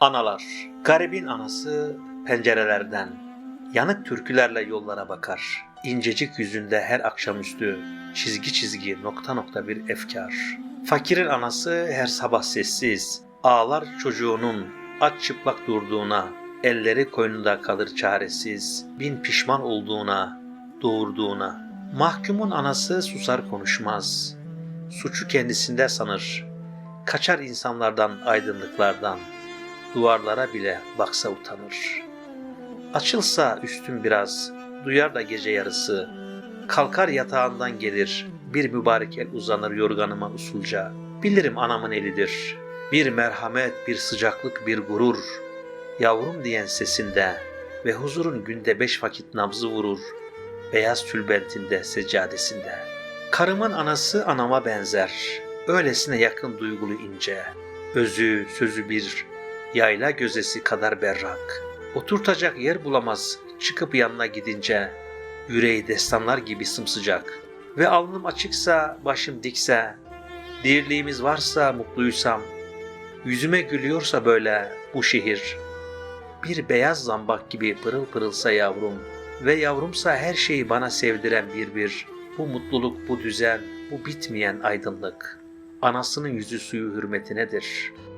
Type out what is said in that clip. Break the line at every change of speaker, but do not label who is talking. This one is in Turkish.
Analar, garibin anası pencerelerden, yanık türkülerle yollara bakar. İncecik yüzünde her akşamüstü çizgi çizgi nokta nokta bir efkar. Fakirin anası her sabah sessiz, ağlar çocuğunun aç çıplak durduğuna, elleri koynunda kalır çaresiz, bin pişman olduğuna, doğurduğuna. Mahkumun anası susar konuşmaz, suçu kendisinde sanır, kaçar insanlardan aydınlıklardan, duvarlara bile baksa utanır. Açılsa üstün biraz, duyar da gece yarısı, kalkar yatağından gelir, bir mübarek el uzanır yorganıma usulca. Bilirim anamın elidir, bir merhamet, bir sıcaklık, bir gurur. Yavrum diyen sesinde ve huzurun günde beş vakit nabzı vurur, beyaz tülbentinde, seccadesinde. Karımın anası anama benzer, öylesine yakın duygulu ince. Özü, sözü bir, yayla gözesi kadar berrak. Oturtacak yer bulamaz çıkıp yanına gidince. Yüreği destanlar gibi sımsıcak. Ve alnım açıksa, başım dikse, dirliğimiz varsa, mutluysam, yüzüme gülüyorsa böyle bu şehir, bir beyaz zambak gibi pırıl pırılsa yavrum ve yavrumsa her şeyi bana sevdiren bir bir, bu mutluluk, bu düzen, bu bitmeyen aydınlık, anasının yüzü suyu hürmetinedir.''